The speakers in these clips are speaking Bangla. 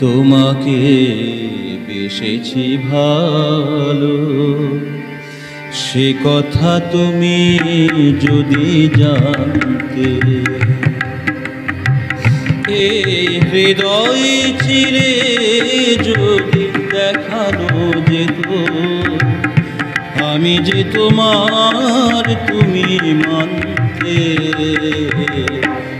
তোমাকে বেসেছি ভালো। সে কথা তুমি যদি জানতে, এ হৃদয় চিরে যদি দেখানো যেত, আমি যে তোমার তুমি মানতে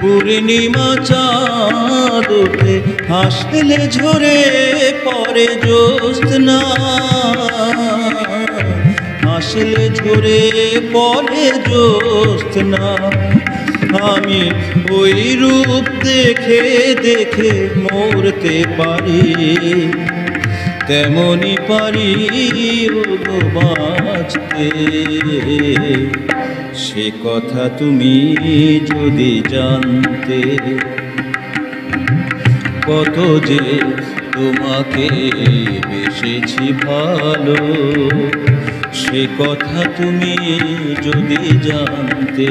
পূর্ণিমা চাঁদ হাসলে ঝরে পরে জ্যোৎস্না। হাসলে ঝরে পরে জ্যোৎস্না। আমি ওই রূপ দেখে দেখে মরতে পারি। তেমনি পারি বাঁচতে। সে কথা তুমি যদি জানতে, কত যে তোমাকে বেসেছি ভালো, সে কথা তুমি যদি জানতে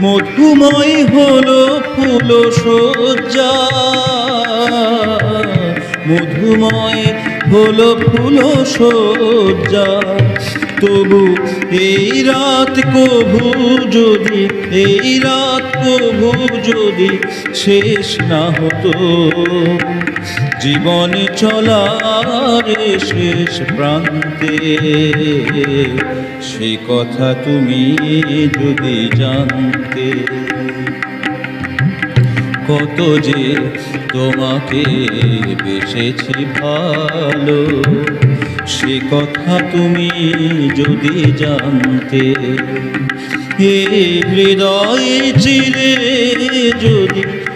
মধুময় হলো ফুল সজ্জা মধুময় হলো ফুল সজ্জা তবু এই রাত কভু যদি, এই রাত কভু যদি শেষ না হতো। জীবনে চলার শেষ প্রান্তে। সে কথা তুমি যদি জানতে, কত যে তোমাকে বেসেছি ভালো, সে কথা তুমি যদি জানতে হৃদয় চিরে যদি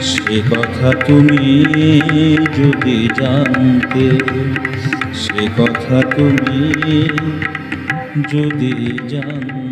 সে কথা তুমি যদি জানতে সে কথা তুমি যদি জানতে।